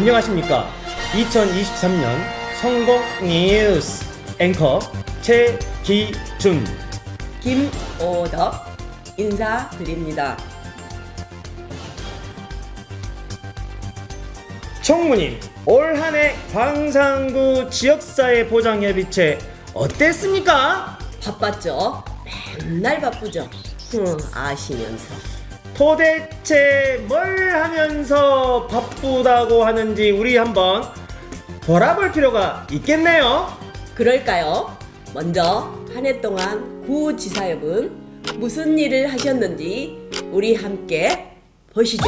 안녕하십니까. 2023년 성공 뉴스 앵커 최기준. 김오덕 인사드립니다. 총무님, 올 한해 광산구 지역사회 보장협의체 어땠습니까? 바빴죠? 맨날 바쁘죠? 흠, 아시면서. 도대체 뭘 하면서 바쁘다고 하는지 우리 한번 돌아볼 필요가 있겠네요. 그럴까요? 먼저 한 해 동안 구 지사역은 무슨 일을 하셨는지 우리 함께 보시죠.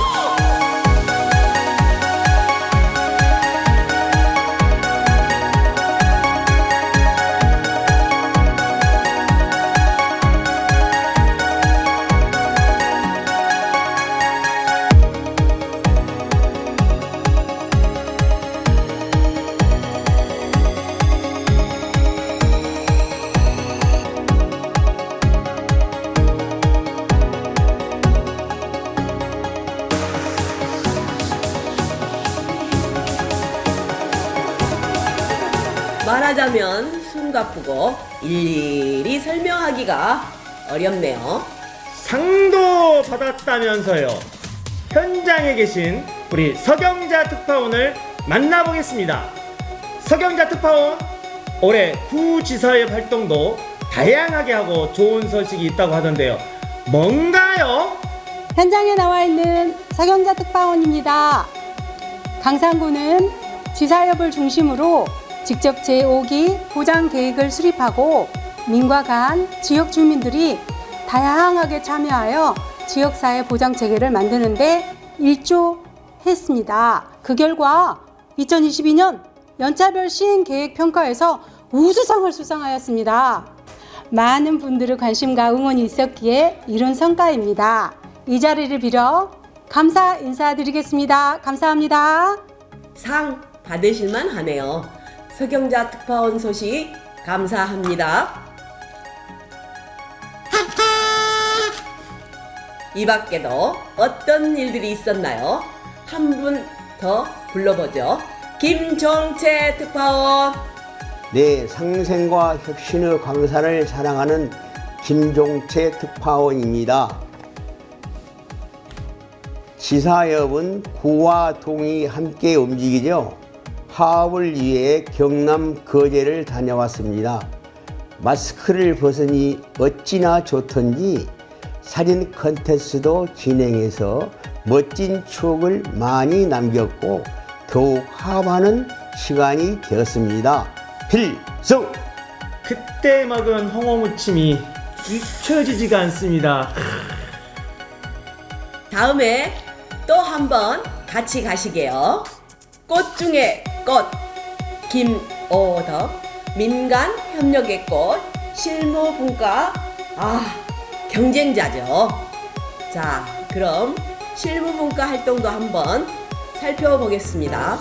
말하자면 숨가쁘고 일일이 설명하기가 어렵네요. 상도 받았다면서요. 현장에 계신 우리 서경자 특파원을 만나보겠습니다. 서경자 특파원, 올해 구지사의 활동도 다양하게 하고 좋은 소식이 있다고 하던데요. 뭔가요? 현장에 나와 있는 서경자 특파원입니다. 강산구는 지사협을 중심으로 직접 제5기 보장 계획을 수립하고 민과 간 지역 주민들이 다양하게 참여하여 지역사회 보장 체계를 만드는데 일조했습니다. 그 결과 2022년 연차별 시행 계획 평가에서 우수상을 수상하였습니다. 많은 분들의 관심과 응원이 있었기에 이룬 성과입니다. 이 자리를 빌어 감사 인사드리겠습니다. 감사합니다. 상 받으실만 하네요. 서경자 특파원 소식 감사합니다. 이 밖에도 어떤 일들이 있었나요? 한 분 더 불러보죠. 김종채 특파원. 내 상생과 혁신의 강사를 사랑하는 김종채 특파원입니다. 지사협은 구와 동이 함께 움직이죠. 화합을 위해 경남 거제를 다녀왔습니다. 마스크를 벗으니 어찌나 좋던지 사진 컨테스트도 진행해서 멋진 추억을 많이 남겼고 더욱 화합하는 시간이 되었습니다. 필승! 그때 먹은 홍어 무침이 잊혀지지가 않습니다. 다음에 또 한번 같이 가시게요. 꽃 중에 꽃 김오덕 민간 협력의 꽃 실무 분과 아 경쟁자죠. 자 그럼 실무 분과 활동도 한번 살펴보겠습니다.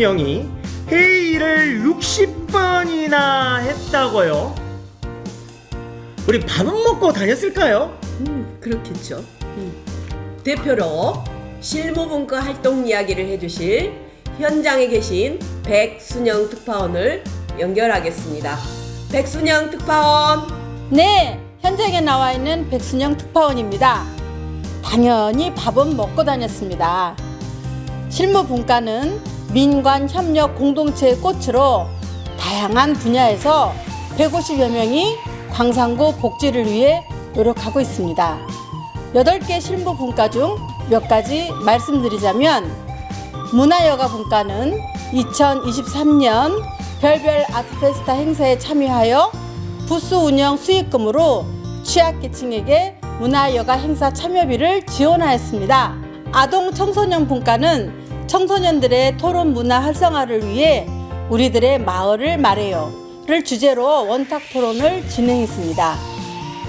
150명이 회의를 60번이나 했다고요? 우리 밥은 먹고 다녔을까요? 음, 그렇겠죠. 음. 대표로 실무분과 활동 이야기를 해주실 현장에 계신 백순영 특파원을 연결하겠습니다. 백순영 특파원. 네, 현장에 나와 있는 백순영 특파원입니다. 당연히 밥은 먹고 다녔습니다. 실무 분과는 민관 협력 공동체의 꽃으로 다양한 분야에서 150여 명이 광산구 복지를 위해 노력하고 있습니다. 8개 실무 분과 중 몇 가지 말씀드리자면 문화여가 분과는 2023년 별별 아트페스타 행사에 참여하여 부스 운영 수익금으로 취약계층에게 문화여가 행사 참여비를 지원하였습니다. 아동 청소년 분과는 청소년들의 토론 문화 활성화를 위해 우리들의 마을을 말해요를 주제로 원탁 토론을 진행했습니다.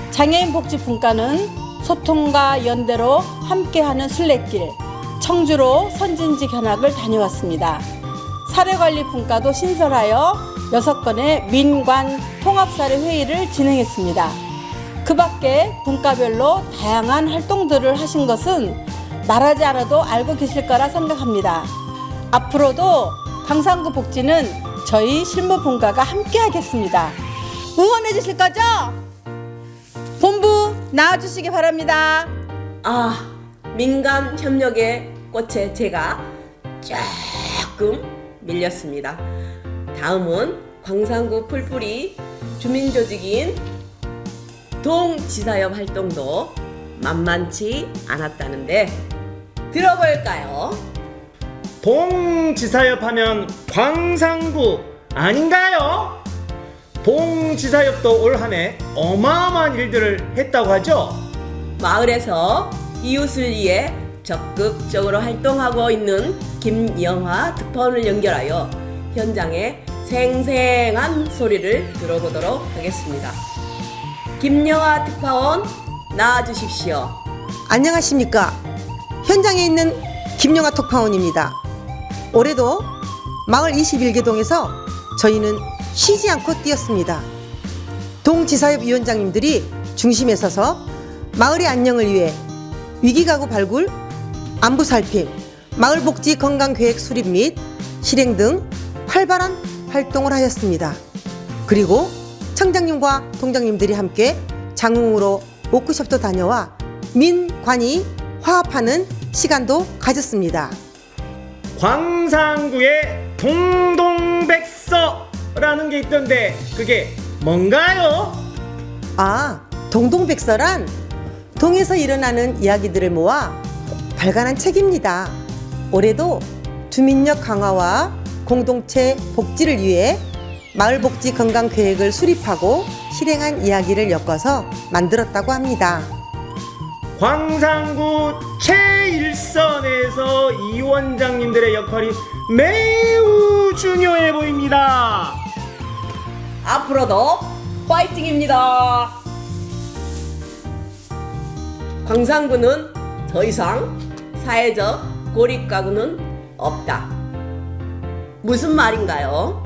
장애인 복지 분과는 소통과 연대로 함께하는 순례길, 청주로 선진지 견학을 다녀왔습니다. 사례관리 분과도 신설하여 여섯 건의 민관 통합사례 회의를 진행했습니다. 그 밖에 분과별로 다양한 활동들을 하신 것은 말하지 않아도 알고 계실 거라 생각합니다. 앞으로도 광산구 복지는 저희 실무분과가 함께 하겠습니다. 응원해 주실 거죠? 본부 나와주시기 바랍니다. 아, 민간 협력의 꽃에 제가 조금 밀렸습니다. 다음은 광산구 풀뿌리 주민조직인 동지사협 활동도 만만치 않았다는데 들어볼까요? 동지사협 하면 광산구 아닌가요? 동지사협도 올 한 해 어마어마한 일들을 했다고 하죠? 마을에서 이웃을 위해 적극적으로 활동하고 있는 김영화 특파원을 연결하여 현장의 생생한 소리를 들어보도록 하겠습니다. 김영화 특파원 나와주십시오. 안녕하십니까. 현장에 있는 김영아 톡파원입니다. 올해도 마을 21개 동에서 저희는 쉬지 않고 뛰었습니다. 동지사협 위원장님들이 중심에 서서 마을의 안녕을 위해 위기가구 발굴, 안부 살핌, 마을 복지 건강 계획 수립 및 실행 등 활발한 활동을 하였습니다. 그리고 청장님과 동장님들이 함께 장흥으로 워크숍도 다녀와 민관이 화합하는 시간도 가졌습니다. 광산구에 동동백서라는 게 있던데 그게 뭔가요? 아, 동동백서란 동에서 일어나는 이야기들을 모아 발간한 책입니다. 올해도 주민력 강화와 공동체 복지를 위해 마을 복지 건강 계획을 수립하고 실행한 이야기를 엮어서 만들었다고 합니다. 광산구 최일선에서 이 원장님들의 역할이 매우 중요해 보입니다. 앞으로도 파이팅입니다. 광산구는 더 이상 사회적 고립가구는 없다. 무슨 말인가요?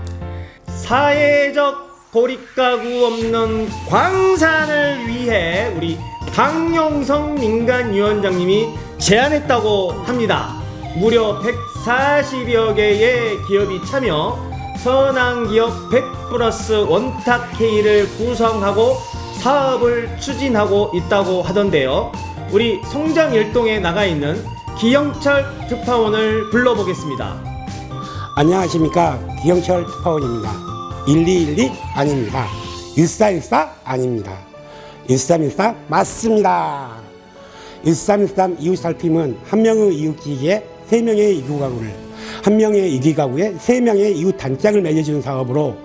사회적 고립가구 없는 광산을 위해 우리 박용성 민간위원장님이 제안했다고 합니다. 무려 140여 개의 기업이 참여 선한기업 100 플러스 원탁 K를 구성하고 사업을 추진하고 있다고 하던데요. 우리 송장일동에 나가 있는 기영철 특파원을 불러보겠습니다. 안녕하십니까 기영철 특파원입니다 1212 아닙니다. 1414 아닙니다. 1314 맞습니다. 1313 이웃 살핌은 한 명의 이웃지기에 세 명의 이구 가구를 한 명의 이기 가구에 세 명의 이웃 단짝을 맺어주는 사업으로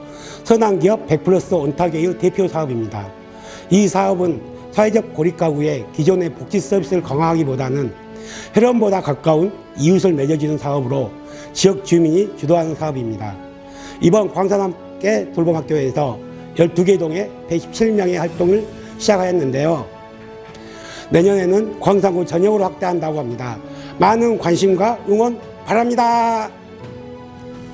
선한 기업 100 플러스 온탁의 대표 사업입니다. 이 사업은 사회적 고립 가구의 기존의 복지 서비스를 강화하기보다는 혈연보다 가까운 이웃을 맺어주는 사업으로 지역 주민이 주도하는 사업입니다. 이번 광산함 께 돌봄학교에서 12개 동에 117명의 활동을 시작하였는데요. 내년에는 광산구 전역으로 확대한다고 합니다. 많은 관심과 응원 바랍니다.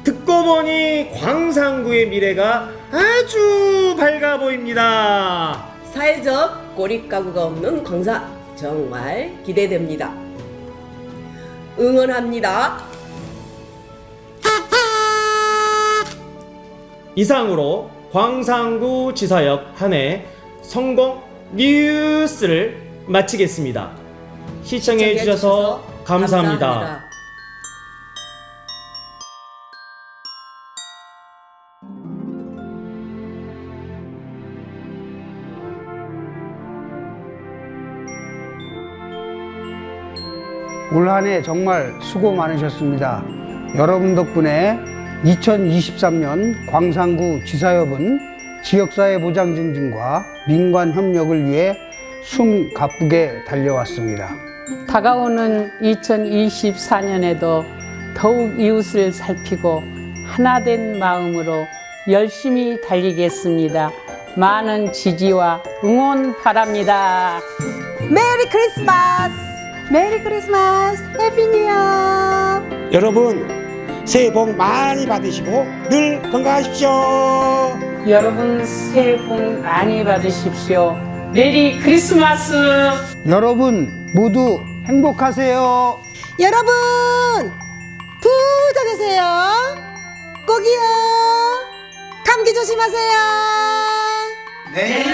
듣고 보니 광산구의 미래가 아주 밝아 보입니다. 사회적 고립 가구가 없는 광산 정말 기대됩니다. 응원합니다. 이상으로 광산구 지사역 한 해 성공 뉴스를 마치겠습니다. 시청해 주셔서 감사합니다. 감사합니다. 올 한해 정말 수고 많으셨습니다. 여러분 덕분에 2023년 광산구 지사협은 지역사회 보장 증진과 민관 협력을 위해 숨 가쁘게 달려왔습니다. 다가오는 2024년에도 더욱 이웃을 살피고 하나된 마음으로 열심히 달리겠습니다. 많은 지지와 응원 바랍니다. 메리 크리스마스! 메리 크리스마스 해피 뉴 이어 여러분 새해 복 많이 받으시고 늘 건강하십시오. 여러분 새해 복 많이 받으십시오. 메리 크리스마스! 여러분 모두 행복하세요. 여러분 부자 되세요. 꼭이요. 감기 조심하세요. 네.